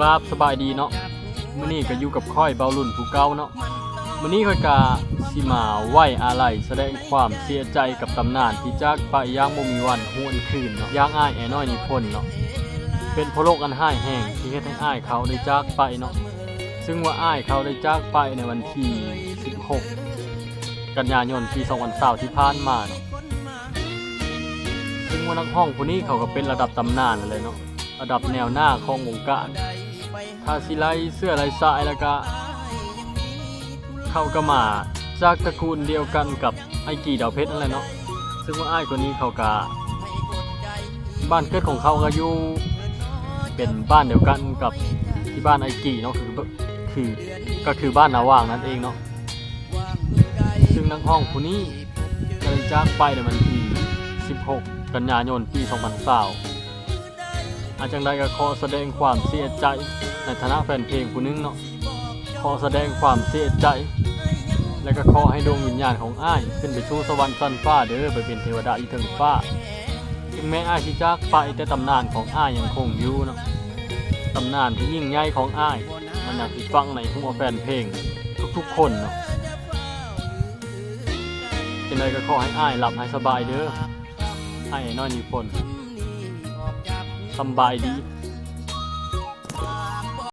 กราบสบายดีเนาะมื้อนี้ก็อยู่กับค่อยเบารุ่นผู้เก่าเนาะมื้อนี้ค่อยกาสิมาไหวอาลัยแสดงความเสียใจกับตำนานที่จากไปย่างบ่มีวันหวนคืนเนาะย่างอ้ายแอน้อยนิพนธ์เนาะเป็นพระโลกอันห้ายแห่งที่เฮ็ดให้อ้ายเขาได้จากไปเนาะซึ่งว่าอ้ายเขาได้จากไปในวันที่ 16 กันยายนปี2020ที่ผ่านมาเนาะซึ่งว่านักห้องผู้นี้เขาก็เป็นระดับตำนานเลยเนาะระดับแนวหน้าของวงการ ถ้าสิไลเสื้อลายสายแล้วก็เข้าก็มาจากตระกูลเดียวกันกับไอ้กี่ดาวเพชรนั่นแหละเนาะซึ่งว่าไอ้คนนี้เขาก็บ้านเกิดของเขาก็อยู่เป็นบ้านเดียวกันกับที่บ้านไอ้กี่เนาะคือคือก็คือบ้านนาว่างนั่นเองเนาะซึ่งนักห้องผู้นี้ก็ได้จากไปในวันที่ 16 กันยายนปี 2020 อาจังใดก็ขอแสดงความเสียใจในฐานะแฟนเพลงผู้หนึงเนาะขอแสดงความเสียใจ และก็ขอให้ดวงวิญญาณของอ้ายขึ้นไปสู่สวรรค์ชั้นฟ้าเด้อไปเป็นเทวดาอีเทิงฟ้า ถึงแม้อ้ายสิจากไปแต่ตำนานของอ้ายยังคงอยู่เนาะตำนานที่ยิ่งใหญ่ของอ้าย มันอยากฟังในหัวแฟนเพลงทุกๆคนเนาะจังใดก็ขอให้อ้ายหลับให้สบายเด้ออ้น้อยนิพนธ์ สำบายดีใ